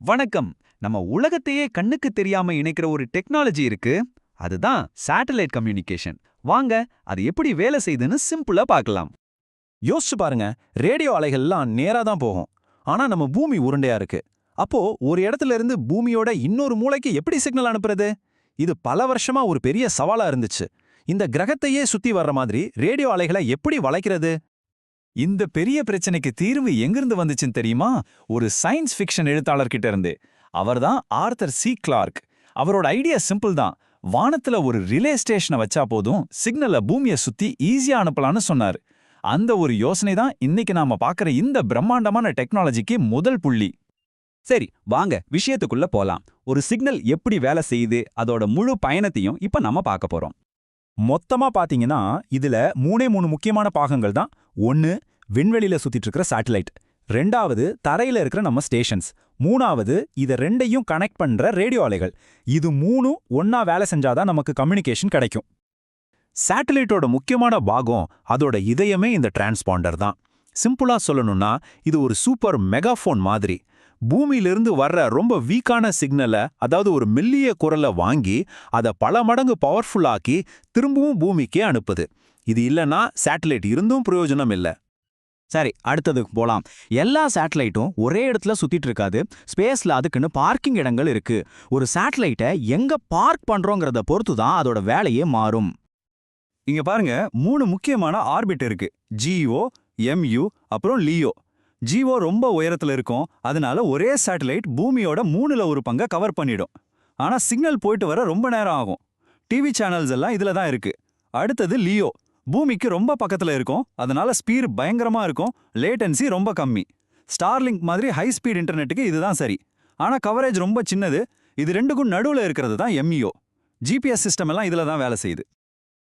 வணக்கம். நம்ம உலகத்தையே கண்ணுக்கு தெரியாம இணைக்கிற ஒரு டெக்னாலஜி இருக்கு. அதுதான் சேட்டலைட் கம்யூனிகேஷன். வாங்க அது எப்படி வேலை செய்யுதுன்னு சிம்பிளா பார்க்கலாம். யோசிச்சு பாருங்க ரேடியோ அலைகள்லாம் நேரா தான் போகும். ஆனா நம்ம பூமி உருண்டையா இருக்கு. அப்போ ஒரு இடத்துல இருந்து பூமியோட இன்னொரு மூளைக்கு எப்படி சிக்னல் அனுப்புறது? இது பல வருஷமா ஒரு பெரிய சவாலா இருந்துச்சு. இந்த கிரகத்தையே சுத்தி வர்ற மாதிரி ரேடியோ அலைகளை எப்படி வளைக்கிறது? இந்த பெரிய பிரச்சனைக்கு தீர்வு எங்கிருந்து வந்துச்சுன்னு தெரியுமா? ஒரு சயின்ஸ் ஃபிக்ஷன் எழுத்தாளர்கிட்ட இருந்து. அவர்தான் ஆர்தர் சி கிளார்க். அவரோட ஐடியா சிம்பிள் தான். வானத்துல ஒரு ரிலே ஸ்டேஷனை வச்சா போதும் சிக்னலை பூமியை சுத்தி ஈஸியா அனுப்பலாம்னு சொன்னார். அந்த ஒரு யோசனை தான் இன்னைக்கு நாம பார்க்குற இந்த பிரம்மாண்டமான டெக்னாலஜிக்கு முதல் புள்ளி. சரி வாங்க விஷயத்துக்குள்ள போலாம். ஒரு சிக்னல் எப்படி வேலை செய்யுது அதோட முழு பயணத்தையும் இப்ப நம்ம பார்க்க போறோம். மொத்தமா பாத்தீங்கன்னா இதுல மூணே மூணு முக்கியமான பாகங்கள் தான். ஒன்னு விண்வெளியில சுத்திட்டு இருக்கிற சேட்டலைட் ரெண்டாவது தரையில இருக்கிற நம்ம ஸ்டேஷன்ஸ் மூணாவது இத ரெண்டையும் கனெக்ட் பண்ற ரேடியோ அலைகள் இது மூணும் ஒன்னா வேலை செஞ்சாதான் நமக்கு கம்யூனிகேஷன் கிடைக்கும். சேட்டலைட்டோட முக்கியமான பாகம் அதோட இதயமே இந்த டிரான்ஸ்பாண்டர் தான். சிம்பிளா சொல்லணும்னா இது ஒரு சூப்பர் மெகாஃபோன் மாதிரி. பூமியிலிருந்து வர்ற ரொம்ப வீக்கான சிக்னலை அதாவது ஒரு மெல்லிய குரலை வாங்கி அதை பல மடங்கு பவர்ஃபுல்லாக்கி திரும்பவும் பூமிக்கே அனுப்புது. இது இல்லைன்னா சேட்டலைட் இருந்தும் பிரயோஜனம் இல்லை. சரி அடுத்ததுக்கு போலாம். எல்லா சேட்டலைட்டும் ஒரே இடத்துல சுத்திட்டு இருக்காது. ஸ்பேஸ்ல அதுக்குன்னு பார்க்கிங் இடங்கள் இருக்கு. ஒரு சேட்டலைட்டை எங்க பார்க் பண்ணுறோங்கிறத பொறுத்து தான் அதோட வேலையே மாறும். இங்க பாருங்க மூணு முக்கியமான ஆர்பிட் இருக்கு. ஜிஓ எம்யூ அப்புறம் லியோ ஜிஓ ரொம்ப உயரத்துல இருக்கும். அதனால ஒரே சேட்டலைட் பூமியோட மூணுல ஒரு பங்கை கவர் பண்ணிடும். ஆனா சிக்னல் போயிட்டு வர ரொம்ப நேரம் ஆகும். டிவி சேனல்ஸ் எல்லாம் இதுல தான் இருக்கு. அடுத்தது லியோ. பூமிக்கு ரொம்ப பக்கத்துல இருக்கும். அதனால ஸ்பீட் பயங்கரமா இருக்கும். லேட்டன்சி ரொம்ப கம்மி. ஸ்டார்லிங்க் மாதிரி ஹை ஸ்பீட் இன்டர்நெட்டுக்கு இதுதான் சரி. ஆனா கவரேஜ் ரொம்ப சின்னது. இது ரெண்டுக்கும் நடுவுல இருக்கிறது தான் எம்இஓ ஜிபிஎஸ் சிஸ்டம் எல்லாம் இதுல தான் வேலை செய்யுது.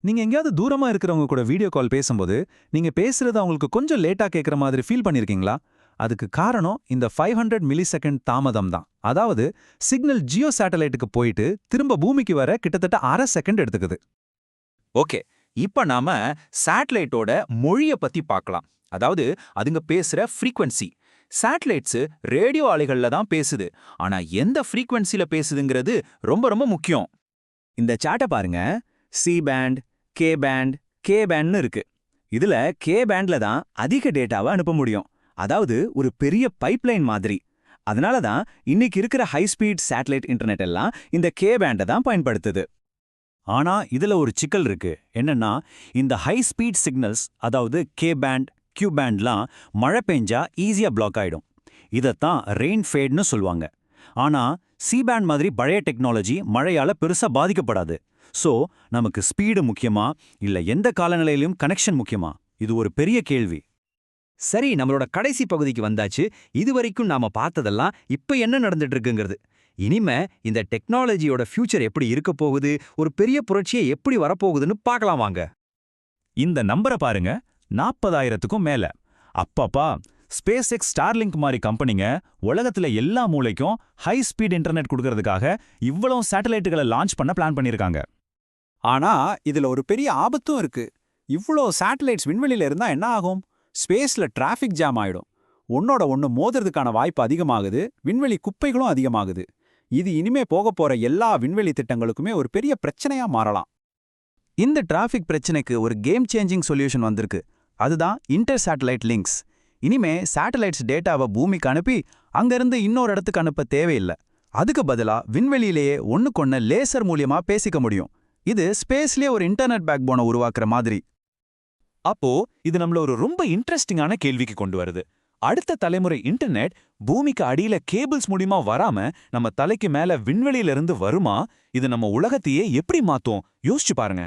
நீங்க எங்கேயாவது தூரமா இருக்கிறவங்க கூட வீடியோ கால் பேசும்போது நீங்க பேசுறது அவங்களுக்கு கொஞ்சம் லேட்டா கேட்குற மாதிரி ஃபீல் பண்ணிருக்கீங்களா? அதுக்கு காரணம் இந்த ஃபைவ் ஹண்ட்ரட் மில்லி செகண்ட் தாமதம் தான். அதாவது சிக்னல் ஜியோ சேட்டலைட்டுக்கு போயிட்டு திரும்ப பூமிக்கு வர கிட்டத்தட்ட அரை செகண்ட் எடுத்துக்குது. ஓகே இப்ப நாம சேட்டலைட்டோட மொழிய பத்தி பார்க்கலாம் அதாவது அதுங்க பேசுற ஃப்ரீக்வன்சி சேட்டலைட்ஸு ரேடியோ அலைகளில் தான் பேசுது. ஆனா எந்த ஃப்ரீக்வன்சியில் பேசுதுங்கிறது ரொம்ப ரொம்ப முக்கியம். இந்த சாட்டை பாருங்க. C band K band K பேண்ட்னு இருக்கு. இதுல கே பேண்ட்ல தான் அதிக டேட்டாவை அனுப்ப முடியும். அதாவது ஒரு பெரிய பைப்லைன் மாதிரி. அதனால தான் இன்னைக்கு இருக்கிற ஹை ஸ்பீட் சேட்டலைட் இன்டர்நெட் எல்லாம் இந்த கே பேண்டை தான் பயன்படுத்துது. ஆனா இதுல ஒரு சிக்கல் இருக்கு. என்னன்னா இந்த ஹை ஸ்பீட் சிக்னல்ஸ் அதாவது கே பேண்ட் கியூ பேண்ட்லாம் மழை பெஞ்சா ஈஸியா பிளாக் ஆயிடும். இதைத்தான் ரெயின் ஃபேட்னு சொல்லுவாங்க. ஆனா சி பேண்ட் மாதிரி பழைய டெக்னாலஜி மழையால பெருசா பாதிக்கப்படாது. சோ நமக்கு ஸ்பீடு முக்கியமா? இல்ல எந்த காலநிலையிலும் கனெக்ஷன் முக்கியமா? இது ஒரு பெரிய கேள்வி. சரி நம்மளோட கடைசி பகுதிக்கு வந்தாச்சு. இதுவரைக்கும் நாம பார்த்ததெல்லாம் இப்ப என்ன நடந்துட்டு இருக்குங்கிறது இனிமே இந்த டெக்னாலஜியோட ஃபியூச்சர் எப்படி இருக்க போகுது? ஒரு பெரிய புரட்சியை எப்படி வரப்போகுதுன்னு பார்க்கலாம் வாங்க. இந்த நம்பரை பாருங்க. நாற்பதாயிரத்துக்கும் மேல. அப்பப்பா ஸ்பேஸ் எக்ஸ் ஸ்டார்லிங்க் மாதிரி கம்பெனிங்க உலகத்துல எல்லா மூளைக்கும் ஹை ஸ்பீட் இன்டர்நெட் கொடுக்கறதுக்காக இவ்வளவு சேட்டலைட்டுகளை லான்ச் பண்ண பிளான் பண்ணிருக்காங்க. ஆனா இதுல ஒரு பெரிய ஆபத்தும் இருக்கு. இவ்ளோ சேட்டலைட்ஸ் விண்வெளியில இருந்தா என்ன ஆகும்? ஸ்பேஸ்ல டிராஃபிக் ஜாம் ஆயிடும். ஒன்னோட ஒன்னு மோதுறதுக்கான வாய்ப்பு அதிகமாகுது. விண்வெளி குப்பைகளும் அதிகமாகுது. இது இனிமே போக போற எல்லா விண்வெளி திட்டங்களுக்குமே ஒரு பெரிய பிரச்சனையா மாறலாம். இந்த டிராஃபிக் பிரச்சனைக்கு ஒரு கேம் சேஞ்சிங் சொல்யூஷன் வந்திருக்கு. அதுதான் இன்டர் சேட்டலைட் லிங்க்ஸ் இனிமே சேட்டலைட்ஸ் டேட்டாவை பூமிக்கு அனுப்பி அங்கிருந்து இன்னொரு இடத்துக்கு அனுப்ப தேவையில்லை. அதுக்கு பதிலா விண்வெளியிலேயே ஒண்ணுக்கொன்னு லேசர் மூலியமா பேசிக்க முடியும். இது ஸ்பேஸ்லயே ஒரு இன்டர்நெட் பேக் போனை உருவாக்குற மாதிரி. அப்போ இது நம்மள ஒரு ரொம்ப இன்ட்ரெஸ்டிங்கான கேள்விக்கு கொண்டு வருது. அடுத்த தலைமுறை இன்டர்நெட் பூமிக்கு அடியில கேபிள்ஸ் மூலியமா வராம நம்ம தலைக்கு மேல விண்வெளியில இருந்து வருமா? இது நம்ம உலகத்தையே எப்படி மாத்தும்? யோசிச்சு பாருங்க.